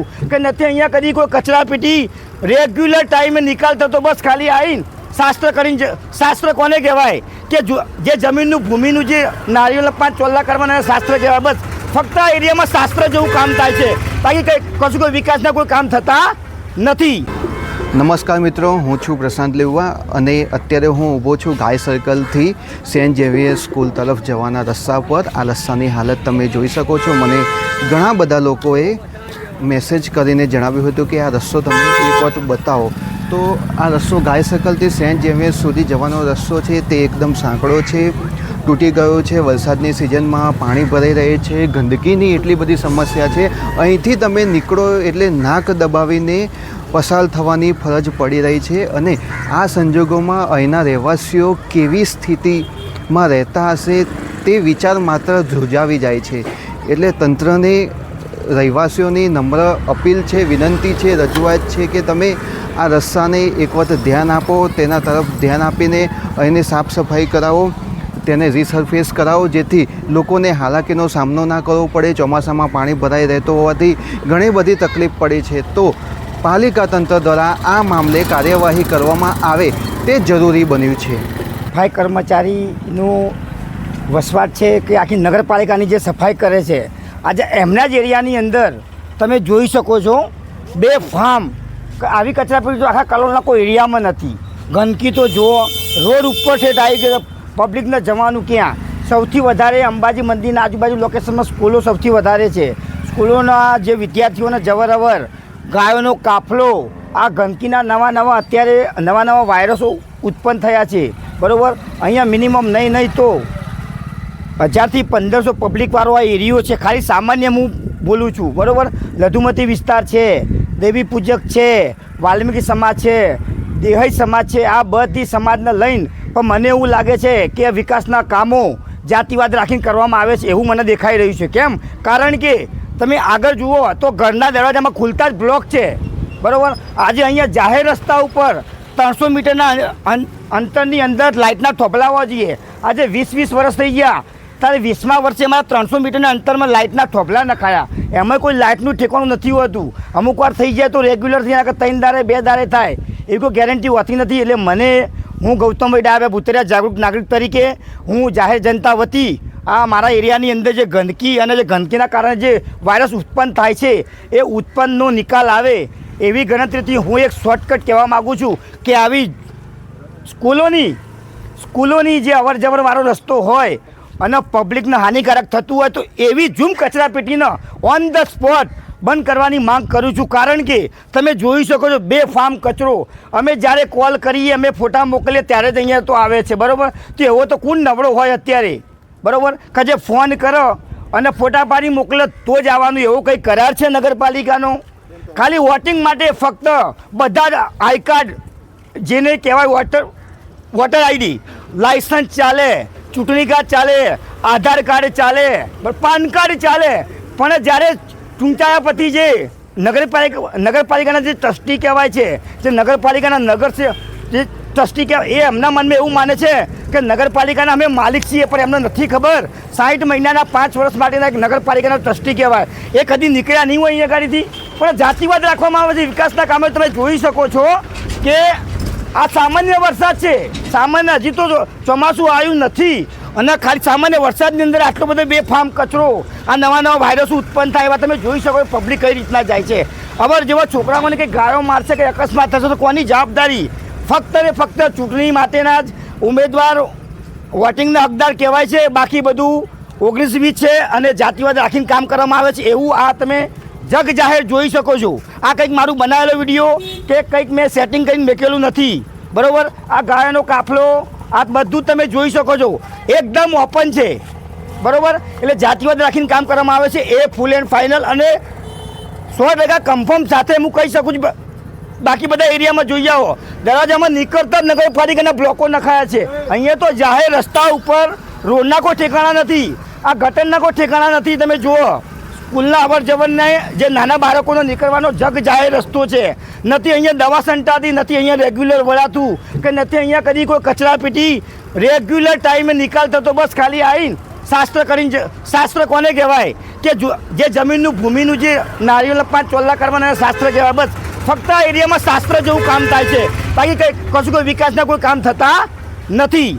છું કે નથી અહીંયા કદી કોઈ કચરા પેટી રેગ્યુલર ટાઈમે નિકાલ થતો બસ ખાલી આવીને શાસ્ત્ર કરીને શાસ્ત્ર કોને કહેવાય? કે જે જમીનનું, ભૂમિનું જે નારિયેળ પાંચ ચોલ્લા કરવાના શાસ્ત્ર કહેવાય બસ. ફક્ત આ એરિયામાં શાસ્ત્ર જેવું કામ થાય છે. બાકી કંઈ કશું કોઈ વિકાસના કોઈ કામ થતા નથી. નમસ્કાર મિત્રો, હું છું પ્રશાંત લેવા અને અત્યારે હું ઊભો છું ગાય સર્કલથી સેન્ટ ઝેવિયર સ્કૂલ તરફ જવાના રસ્તા પર. આ રસ્તાની હાલત તમે જોઈ શકો છો. મને ઘણા બધા લોકોએ મેસેજ કરીને જણાવ્યું હતું કે આ રસ્તો તમે એક વખત બતાવો. તો આ રસ્તો ગાય સર્કલથી સેન્ટ ઝેવિયર સુધી જવાનો રસ્તો છે તે એકદમ સાંકડો છે, તૂટી ગયો છે, વરસાદની સિઝનમાં પાણી ભરાઈ રહે છે, ગંદકીની એટલી બધી સમસ્યા છે. અહીંથી તમે નીકળો એટલે નાક દબાવીને પસાર થવાની ફરજ પડી રહી છે અને આ સંજોગોમાં અહીંના રહેવાસીઓ કેવી સ્થિતિમાં રહેતા હશે તે વિચાર માત્ર ધ્રુજાવી જાય છે. એટલે તંત્રને રહેવાસીઓની નમ્ર અપીલ છે, વિનંતી છે, રજૂઆત છે કે તમે આ રસ્તાને એક વખત ધ્યાન આપો, તેના તરફ ધ્યાન આપીને અહીંની સાફ સફાઈ કરાવો, તેને રિસરફેસ કરાવો, જેથી લોકોને હાલાકીનો સામનો ના કરવો પડે, ચોમાસામાં પાણી ભરાઈ રહેતો હોવાથી ઘણી બધી તકલીફ પડે છે. તો પાલિકા તંત્ર દ્વારા આ મામલે કાર્યવાહી કરવામાં આવે તે જરૂરી બન્યું છે. સફાઈ કર્મચારીનું વસવાટ છે કે આખી નગરપાલિકાની જે સફાઈ કરે છે આજે એમના જ એરિયાની અંદર તમે જોઈ શકો છો બે ફાર્મ આવી કચરાપેટી તો આખા કલોલના કોઈ એરિયામાં નથી. ગંદકી તો જુઓ, રોડ ઉપર છે આવી ગયો પબ્લિકને જવાનું ક્યાં? સૌથી વધારે અંબાજી મંદિરના આજુબાજુ લોકેશનમાં સ્કૂલો સૌથી વધારે છે. સ્કૂલોના જે વિદ્યાર્થીઓના જવરઅવર, ગાયોનો કાફલો, આ ગંદકીના નવા નવા અત્યારે નવા નવા વાયરસો ઉત્પન્ન થયા છે. બરાબર? અહીંયા મિનિમમ નહીં નહીં તો હજારથી પંદરસો પબ્લિકવાળો આ એરિયો છે. ખાલી સામાન્ય હું બોલું છું. બરાબર? લઘુમતી વિસ્તાર છે, દેવી પૂજક છે, વાલ્મીકી સમાજ છે, દેહઈ સમાજ છે. આ બધી સમાજને લઈને પણ મને એવું લાગે છે કે વિકાસના કામો જાતિવાદ રાખીને કરવામાં આવે છે એવું મને દેખાઈ રહ્યું છે. કેમ? કારણ કે તમે આગળ જુઓ તો ઘરના દરવાજામાં ખુલતા જ બ્લોક છે. બરાબર? આજે અહીંયા જાહેર રસ્તા ઉપર ત્રણસો મીટરના અંતરની અંદર લાઇટના થોભલાવા જોઈએ આજે વીસ વીસ વર્ષ થઈ ગયા. ત્યારે વીસમા વર્ષે અમારા ત્રણસો મીટરના અંતરમાં લાઇટના થોભલા નખાયા. એમાં કોઈ લાઇટનું ઠેકાણું નથી હોતું. અમુક વાર થઈ જાય તો રેગ્યુલર થઈ ત્રણ દારે, બે દારે થાય. એવી કોઈ ગેરંટી હોતી નથી. એટલે મને, હું ગૌતમભાઈ ડાબે ભૂતરિયા જાગૃત નાગરિક તરીકે, હું જાહેર જનતા વતી આ મારા એરિયાની અંદર જે ગંદકી અને જે ગંદકીના કારણે જે વાયરસ ઉત્પન્ન થાય છે, એ ઉત્પન્નનો નિકાલ આવે એવી ગણતરીથી હું એક શોર્ટકટ કહેવા માગું છું કે આવી સ્કૂલોની સ્કૂલોની જે અવર જવર વાળો રસ્તો હોય અને પબ્લિકને હાનિકારક થતું હોય તો એવી ઝૂમ કચરાપેટીને ઓન ધ સ્પોટ બંધ કરવાની માંગ કરું છું. કારણ કે તમે જોઈ શકો છો બે ફાર્મ કચરો. અમે જ્યારે કોલ કરીએ, અમે ફોટા મોકલીએ, ત્યારે જ અહીંયા તો આવે છે. બરાબર? તો એવો તો કોણ નબળો હોય અત્યારે. બરાબર? કે ફોન કરો અને ફોટા પાડી મોકલે, તો જ આવવાનું. એવો કંઈ કરાર છે નગરપાલિકાનો? ખાલી વોટિંગ માટે ફક્ત બધા જ આઈ કાર્ડ જેને કહેવાય વોટર વોટર આઈડી લાઇસન્સ ચાલે. ચૂંટણી કાર્ડ ચાલે, આધાર કાર્ડ ચાલે પાન કાર્ડ ચાલે. પણ જ્યારે ચૂંટાયા પછી જે નગરપાલિકા, નગરપાલિકાના જે ટ્રસ્ટી કહેવાય છે, જે નગરપાલિકાના નગર છે, જે ટ્રસ્ટી કહેવાય, એ એમના મનમાં એવું માને છે કે નગરપાલિકાના અમે માલિક છીએ, પણ એમને નથી ખબર. સાઠ મહિનાના પાંચ વર્ષ માટેના એક નગરપાલિકાના ટ્રસ્ટી કહેવાય. એ કદી નીકળ્યા નહીં હોય અહીંયા ગાડીથી. પણ જાતિવાદ રાખવામાં આવે છે, વિકાસના કામે તમે જોઈ શકો છો કે આ સામાન્ય વરસાદ છે. સામાન્ય હજી તો ચોમાસું આવ્યું નથી. અને ખાલી સામાન્ય વરસાદની અંદર આટલો બધો બે ફાર્મ કચરો, આ નવા નવા વાયરસો ઉત્પન્ન થાય એવા તમે જોઈ શકો પબ્લિક કઈ રીતના જાય છે. હવે જેવા છોકરાઓને કંઈ ગાળો મારશે કે અકસ્માત થશે, તો કોની જવાબદારી? ફક્ત ને ફક્ત ચૂંટણી માટેના જ ઉમેદવાર વોટિંગના હકદાર કહેવાય છે. બાકી બધું ઓગણીસ વીસ છે અને જાતિવાદ રાખીને કામ કરવામાં આવે છે. એવું આ તમે જગ જાહેર જોઈ શકો છો. આ કંઈક મારું બનાવેલો વીડિયો કે કંઈક મેં સેટિંગ કરીને મૂકેલું નથી. બરાબર? આ ગાયનો કાફલો, આ બધું તમે જોઈ શકો છો. એકદમ ઓપન છે. બરાબર? એટલે જાતિવાદ રાખીને કામ કરવામાં આવે છે. એ ફૂલ એન્ડ ફાઇનલ અને સો ટકા કન્ફર્મ સાથે હું કહી શકું છું. બાકી બધા એરિયામાં જોઈ આવો. દરવાજામાં નીકળતા જ નગરપાલિકાના બ્લોકો નખાયા છે. અહીંયા તો જાહેર રસ્તા ઉપર રોડના કોઈ ઠેકાણા નથી. આ ગટરના કોઈ ઠેકાણા નથી. તમે જુઓ. સ્કૂલના અવર જવરને જે નાના બાળકોનો નીકળવાનો જગ જાહેર રસ્તો છે. નથી અહીંયા દવા સંટાતી, નથી અહીંયા રેગ્યુલર વળાતું, કે નથી અહીંયા કદી કોઈ કચરા પેટી. રેગ્યુલર ટાઈમે નિકાલ થતો, બસ ખાલી આવીને શાસ્ત્ર કરીને શાસ્ત્ર કોને કહેવાય? કે જે જમીનનું, ભૂમિનું જે નારિયેળ પાંચ ચોલ્લા કરવાના શાસ્ત્ર કહેવાય, બસ. ફક્ત આ એરિયામાં શાસ્ત્ર જેવું કામ થાય છે. બાકી કંઈ કશું કોઈ વિકાસના કોઈ કામ થતા નથી.